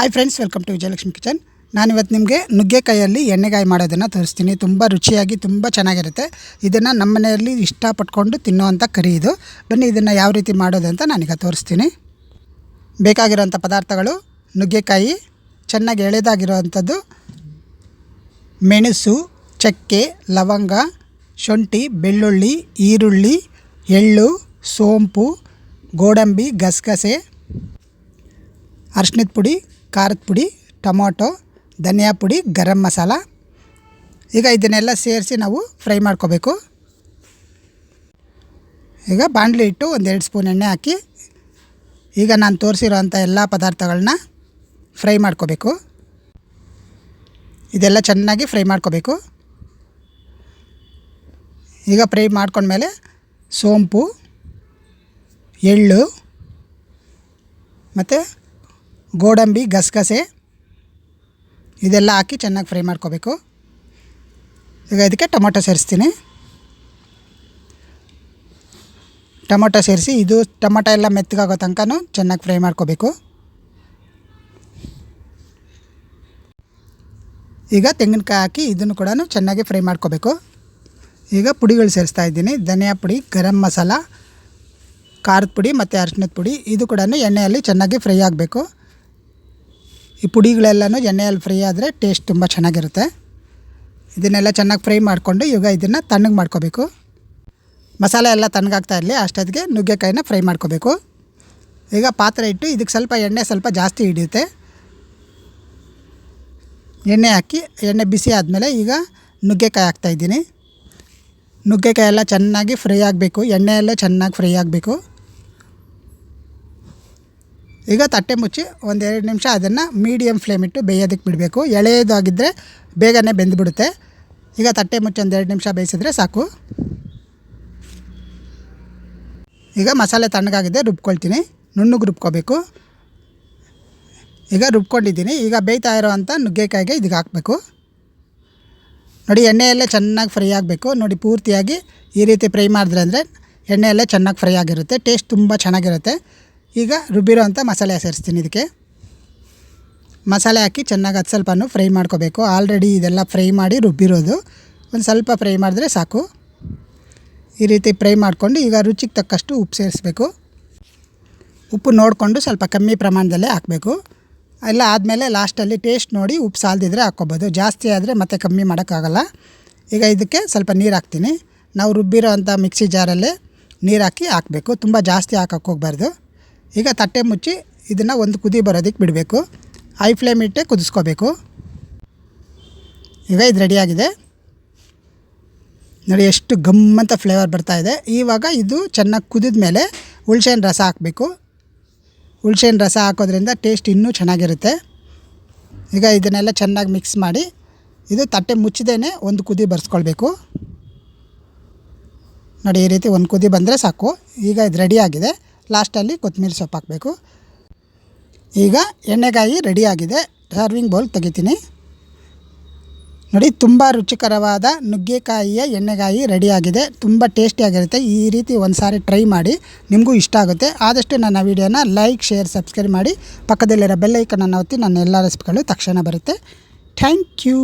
Hi friends welcome to Vijayalakshmi kitchen ನಾನಿವತ್ತು ನಿಮಗೆ ನುಗ್ಗೆಕಾಯಲ್ಲಿ ಎಣ್ಣೆಗಾಯಿ ಮಾಡೋದನ್ನು ತೋರಿಸ್ತೀನಿ. ತುಂಬ ರುಚಿಯಾಗಿ, ತುಂಬ ಚೆನ್ನಾಗಿರುತ್ತೆ. ಇದನ್ನು ನಮ್ಮ ಮನೆಯಲ್ಲಿ ಇಷ್ಟಪಟ್ಕೊಂಡು ತಿನ್ನುವಂಥ ಕರಿ ಇದು. ಬನ್ನಿ, ಇದನ್ನು ಯಾವ ರೀತಿ ಮಾಡೋದು ಅಂತ ನಾನೀಗ ತೋರಿಸ್ತೀನಿ. ಬೇಕಾಗಿರೋಂಥ ಪದಾರ್ಥಗಳು, ನುಗ್ಗೆಕಾಯಿ, ಚೆನ್ನಾಗಿ ಎಳೆದಾಗಿರೋವಂಥದ್ದು, ಮೆಣಸು, ಚಕ್ಕೆ, ಲವಂಗ, ಶುಂಠಿ, ಬೆಳ್ಳುಳ್ಳಿ, ಈರುಳ್ಳಿ, ಎಳ್ಳು, ಸೋಂಪು, ಗೋಡಂಬಿ, ಗಸಗಸೆ ಅರ್ಶಿನದ ಪುಡಿ ಖಾರದ ಪುಡಿ, ಟೊಮೊಟೊ, ಧನಿಯಾ ಪುಡಿ, ಗರಂ ಮಸಾಲ. ಈಗ ಇದನ್ನೆಲ್ಲ ಸೇರಿಸಿ ನಾವು ಫ್ರೈ ಮಾಡ್ಕೋಬೇಕು. ಈಗ ಬಾಣಲಿ ಇಟ್ಟು ಒಂದೆರಡು ಸ್ಪೂನ್ ಎಣ್ಣೆ ಹಾಕಿ, ಈಗ ನಾನು ತೋರಿಸಿರೋಂಥ ಎಲ್ಲ ಪದಾರ್ಥಗಳನ್ನ ಫ್ರೈ ಮಾಡ್ಕೋಬೇಕು. ಇದೆಲ್ಲ ಚೆನ್ನಾಗಿ ಫ್ರೈ ಮಾಡ್ಕೋಬೇಕು. ಈಗ ಫ್ರೈ ಮಾಡ್ಕೊಂಡ್ಮೇಲೆ ಸೋಂಪು, ಎಳ್ಳು, ಮತ್ತು ಗೋಡಂಬಿ, ಗಸಗಸೆ ಇದೆಲ್ಲ ಹಾಕಿ ಚೆನ್ನಾಗಿ ಫ್ರೈ ಮಾಡ್ಕೋಬೇಕು. ಈಗ ಇದಕ್ಕೆ ಟೊಮೊಟೊ ಸೇರಿಸ್ತೀನಿ. ಟೊಮೊಟೊ ಸೇರಿಸಿ ಇದು ಟೊಮೊಟೊ ಎಲ್ಲ ಮೆತ್ತಗಾಗೋ ತನಕ ಚೆನ್ನಾಗಿ ಫ್ರೈ ಮಾಡ್ಕೋಬೇಕು. ಈಗ ತೆಂಗಿನಕಾಯಿ ಹಾಕಿ ಇದನ್ನು ಕೂಡ ಚೆನ್ನಾಗಿ ಫ್ರೈ ಮಾಡ್ಕೋಬೇಕು. ಈಗ ಪುಡಿಗಳು ಸೇರಿಸ್ತಾ ಇದ್ದೀನಿ. ಧನಿಯಾ ಪುಡಿ, ಗರಂ ಮಸಾಲ, ಖಾರದ ಪುಡಿ ಮತ್ತು ಅರಿಶಿನದ ಪುಡಿ. ಇದು ಕೂಡ ಎಣ್ಣೆಯಲ್ಲಿ ಚೆನ್ನಾಗಿ ಫ್ರೈ ಆಗಬೇಕು. ಈ ಪುಡಿಗಳೆಲ್ಲನೂ ಎಣ್ಣೆಯಲ್ಲಿ ಫ್ರೈ ಆದರೆ ಟೇಸ್ಟ್ ತುಂಬ ಚೆನ್ನಾಗಿರುತ್ತೆ. ಇದನ್ನೆಲ್ಲ ಚೆನ್ನಾಗಿ ಫ್ರೈ ಮಾಡಿಕೊಂಡು ಈಗ ಇದನ್ನು ತಣ್ಣಗೆ ಮಾಡ್ಕೋಬೇಕು. ಮಸಾಲೆ ಎಲ್ಲ ತಣ್ಣಗಾಗ್ತಾ ಇರಲಿ, ಅಷ್ಟೊತ್ತಿಗೆ ನುಗ್ಗೆಕಾಯಿನ ಫ್ರೈ ಮಾಡ್ಕೋಬೇಕು. ಈಗ ಪಾತ್ರೆ ಇಟ್ಟು ಇದಕ್ಕೆ ಸ್ವಲ್ಪ ಎಣ್ಣೆ ಸ್ವಲ್ಪ ಜಾಸ್ತಿ ಹಿಡಿಯುತ್ತೆ. ಎಣ್ಣೆ ಹಾಕಿ, ಎಣ್ಣೆ ಬಿಸಿ ಆದಮೇಲೆ ಈಗ ನುಗ್ಗೆಕಾಯಿ ಹಾಕ್ತಾಯಿದ್ದೀನಿ ನುಗ್ಗೆಕಾಯಿ ಎಲ್ಲ ಚೆನ್ನಾಗಿ ಫ್ರೈ ಆಗಬೇಕು, ಎಣ್ಣೆಯಲ್ಲೇ ಚೆನ್ನಾಗಿ ಫ್ರೈ ಆಗಬೇಕು. ಈಗ ತಟ್ಟೆ ಮುಚ್ಚಿ ಒಂದೆರಡು ನಿಮಿಷ ಅದನ್ನು ಮೀಡಿಯಮ್ ಫ್ಲೇಮ್ ಇಟ್ಟು ಬೇಯೋದಕ್ಕೆ ಬಿಡಬೇಕು. ಎಳೆಯದಾಗಿದ್ದರೆ ಬೇಗನೆ ಬೆಂದುಬಿಡುತ್ತೆ. ಈಗ ತಟ್ಟೆ ಮುಚ್ಚಿ ಒಂದೆರಡು ನಿಮಿಷ ಬೇಯಿಸಿದ್ರೆ ಸಾಕು. ಈಗ ಮಸಾಲೆ ತಣ್ಣಗಾಗಿದೆ, ರುಬ್ಕೊಳ್ತೀನಿ. ನುಣ್ಣಗೆ ರುಬ್ಕೋಬೇಕು. ಈಗ ರುಬ್ಕೊಂಡಿದ್ದೀನಿ. ಈಗ ಬೇಯ್ತಾ ಇರೋವಂಥ ನುಗ್ಗೆಕಾಯಿಗೆ ಇದಕ್ಕೆ ಹಾಕಬೇಕು. ನೋಡಿ, ಎಣ್ಣೆಯಲ್ಲೇ ಚೆನ್ನಾಗಿ ಫ್ರೈ ಆಗಬೇಕು. ನೋಡಿ, ಪೂರ್ತಿಯಾಗಿ ಈ ರೀತಿ ಫ್ರೈ ಮಾಡಿದ್ರೆ ಅಂದರೆ ಎಣ್ಣೆಯಲ್ಲೇ ಚೆನ್ನಾಗಿ ಫ್ರೈ ಆಗಿರುತ್ತೆ. ಟೇಸ್ಟ್ ತುಂಬ ಚೆನ್ನಾಗಿರುತ್ತೆ. ಈಗ ರುಬ್ಬಿರೋ ಅಂಥ ಮಸಾಲೆ ಸೇರಿಸ್ತೀನಿ ಇದಕ್ಕೆ. ಮಸಾಲೆ ಹಾಕಿ ಚೆನ್ನಾಗಿ ಅದು ಸ್ವಲ್ಪನೂ ಫ್ರೈ ಮಾಡ್ಕೋಬೇಕು. ಆಲ್ರೆಡಿ ಇದೆಲ್ಲ ಫ್ರೈ ಮಾಡಿ ರುಬ್ಬಿರೋದು. ಒಂದು ಸ್ವಲ್ಪ ಫ್ರೈ ಮಾಡಿದ್ರೆ ಸಾಕು. ಈ ರೀತಿ ಫ್ರೈ ಮಾಡಿಕೊಂಡು ಈಗ ರುಚಿಗೆ ತಕ್ಕಷ್ಟು ಉಪ್ಪು ಸೇರಿಸ್ಬೇಕು. ಉಪ್ಪು ನೋಡಿಕೊಂಡು ಸ್ವಲ್ಪ ಕಮ್ಮಿ ಪ್ರಮಾಣದಲ್ಲೇ ಹಾಕಬೇಕು. ಎಲ್ಲ ಆದಮೇಲೆ ಲಾಸ್ಟಲ್ಲಿ ಟೇಸ್ಟ್ ನೋಡಿ ಉಪ್ಪು ಸಾಲ್ದಿದ್ರೆ ಹಾಕ್ಕೊಬೋದು. ಜಾಸ್ತಿ ಆದರೆ ಮತ್ತೆ ಕಮ್ಮಿ ಮಾಡೋಕ್ಕಾಗಲ್ಲ. ಈಗ ಇದಕ್ಕೆ ಸ್ವಲ್ಪ ನೀರು ಹಾಕ್ತೀನಿ. ನಾವು ರುಬ್ಬಿರೋ ಅಂಥ ಮಿಕ್ಸಿ ಜಾರಲ್ಲೇ ನೀರು ಹಾಕಿ ಹಾಕಬೇಕು. ತುಂಬ ಜಾಸ್ತಿ ಹಾಕಕ್ಕೆ ಹೋಗ್ಬಾರ್ದು. ಈಗ ತಟ್ಟೆ ಮುಚ್ಚಿ ಇದನ್ನು ಒಂದು ಕುದಿ ಬರೋದಕ್ಕೆ ಬಿಡಬೇಕು. ಹೈ ಫ್ಲೇಮ್ ಇಟ್ಟೆ ಕುದಿಸ್ಕೋಬೇಕು. ಈಗ ಇದು ರೆಡಿಯಾಗಿದೆ ನೋಡಿ ಎಷ್ಟು ಗಮ್ಮಂತ ಫ್ಲೇವರ್ ಬರ್ತಾಯಿದೆ ಇವಾಗ ಇದು ಚೆನ್ನಾಗಿ ಕುದಿದ ಮೇಲೆ ಹುಳ್ಸೆಹಣ್ಣು ರಸ ಹಾಕಬೇಕು. ಹುಳ್ಸೆಹಣ್ಣು ರಸ ಹಾಕೋದ್ರಿಂದ ಟೇಸ್ಟ್ ಇನ್ನೂ ಚೆನ್ನಾಗಿರುತ್ತೆ. ಈಗ ಇದನ್ನೆಲ್ಲ ಚೆನ್ನಾಗಿ ಮಿಕ್ಸ್ ಮಾಡಿ ಇದು ತಟ್ಟೆ ಮುಚ್ಚದೇ ಒಂದು ಕುದಿ ಬರ್ಸ್ಕೊಳ್ಬೇಕು. ನೋಡಿ ಈ ರೀತಿ ಒಂದು ಕುದಿ ಬಂದರೆ ಸಾಕು. ಈಗ ಇದು ರೆಡಿಯಾಗಿದೆ ಲಾಸ್ಟಲ್ಲಿ ಕೊತ್ತಂಬರಿ ಸೊಪ್ಪು ಹಾಕಬೇಕು. ಈಗ ಎಣ್ಣೆಗಾಯಿ ರೆಡಿಯಾಗಿದೆ. ಸರ್ವಿಂಗ್ ಬೌಲ್ ತೆಗಿತೀನಿ. ನೋಡಿ, ತುಂಬ ರುಚಿಕರವಾದ ನುಗ್ಗೆಕಾಯಿಯ ಎಣ್ಣೆಗಾಯಿ ರೆಡಿಯಾಗಿದೆ. ತುಂಬ ಟೇಸ್ಟಿಯಾಗಿರುತ್ತೆ. ಈ ರೀತಿ ಒಂದು ಸಾರಿ ಟ್ರೈ ಮಾಡಿ ನಿಮಗೂ ಇಷ್ಟ ಆಗುತ್ತೆ. ಆದಷ್ಟು ನನ್ನ ವೀಡಿಯೋನ ಲೈಕ್, ಶೇರ್, ಸಬ್ಸ್ಕ್ರೈಬ್ ಮಾಡಿ ಪಕ್ಕದಲ್ಲಿರೋ ಬೆಲ್ಲೈಕನನ್ನು ಒತ್ತಿ ನನ್ನ ಎಲ್ಲ ರೆಸಿಪಿಗಳು ತಕ್ಷಣ ಬರುತ್ತೆ. Thank you.